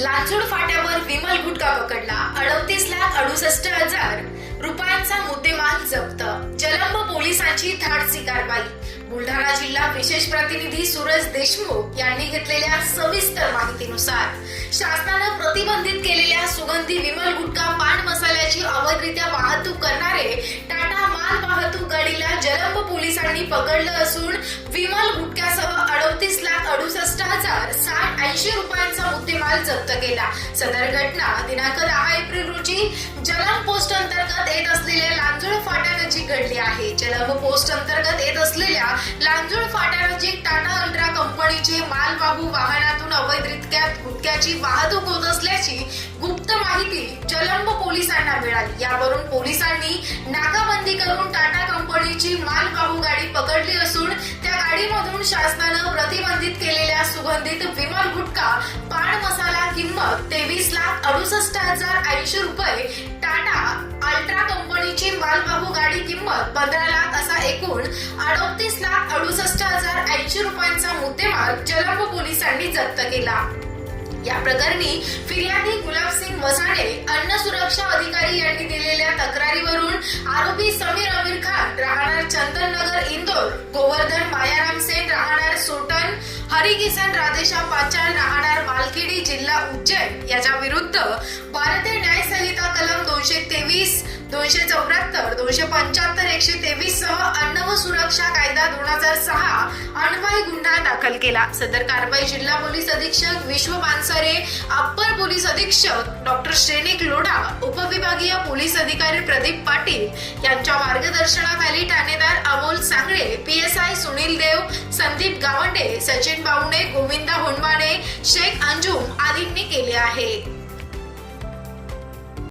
लाचूड फाट्यावर विमल गुटखा पकडला. अडतीस लाख अडुसष्ट हजार रुपयांचा मुद्देमाल जप्त. जलंब पोलिसांची धाडसी कारवाई. बुलढाणा जिल्हा विशेष प्रतिनिधी सूरज देशमुख यांनी घेतलेल्या सविस्तर माहितीनुसार शासनानं प्रतिबंधित केलेल्या सुगंधी विमल गुटखा पान मसाल्याची अवैधरित्या वाहतूक करणारे टाटा माल वाहतूक गाडीला जलंब पोलिसांनी पकडलं असून विमल गुटख्यासह रुपयांचा जप्त केला. सदर घटना दिनांक दहा एप्रिल रोजी जलंब पोस्ट अंतर्गत येत असलेल्या लांजूळ फाट्यानजीक घडली आहे. जलंब पोस्ट अंतर्गत येत असलेल्या लांजूळ फाट्यानजीक टाटा अल्ट्रा कंपनीचे मालवाहू वाहनातून अवैधरित्या गुटख्याची वाहतूक होत असल्याची गुप्त माहिती जलंब पोलिसांना मिळाली. यावरून पोलिसांनी नाकाबंदी करून टाटा कंपनीची मालवाहू गाडी पकडली असून त्या गाडीमधून शासनानं प्रतिबंधित केलेल्या अडुसष्ट हजार ऐंशी रुपये टाटा अल्ट्रा कंपनीची मालवाहू गाडी किंमत पंधरा लाख असा एकूण अडतीस लाख अडुसष्ट हजार ऐंशी रुपयांचा मुद्देमाल जलंब पोलिसांनी जप्त केला. या प्रकरणी फिर्यादी गुलाब सिंग वसाणे अन्न सुरक्षा अधिकारी यांनी दिलेल्या तक्रारीवरून आरोपी समीर अमीर खान राहणार चंदननगर इंदोर गोवर्धन मायाराम सेन राहणार सोटन हरिकिसन राधेशा पाचा वालखेडी जिल्हा उज्जैन याच्या विरुद्ध भारतीय न्याय संहिता कलम दोनशे तेवीस दोनशे चौऱ्याहत्तर दोनशे पंच्याहत्तर एकशे तेवीस सह अन्न व सुरक्षा कायदा दोन हजार सहा अन्वय गुन्हा दाखल केला. सदर कारवाई जिल्हा पोलीस अधीक्षक विश्व पानसरे अप्पर पोलीस अधीक्षक डॉक्टर श्रेनिक लोढा उपविभागीय पोलीस अधिकारी प्रदीप पाटील यांच्या मार्गदर्शनाखाली ठाणेदार Amol Sangale P S I Sunil Dev Sandeep Sachin Bawane Govinda Hondwane Shaikh Anjum आदींनी केले आहे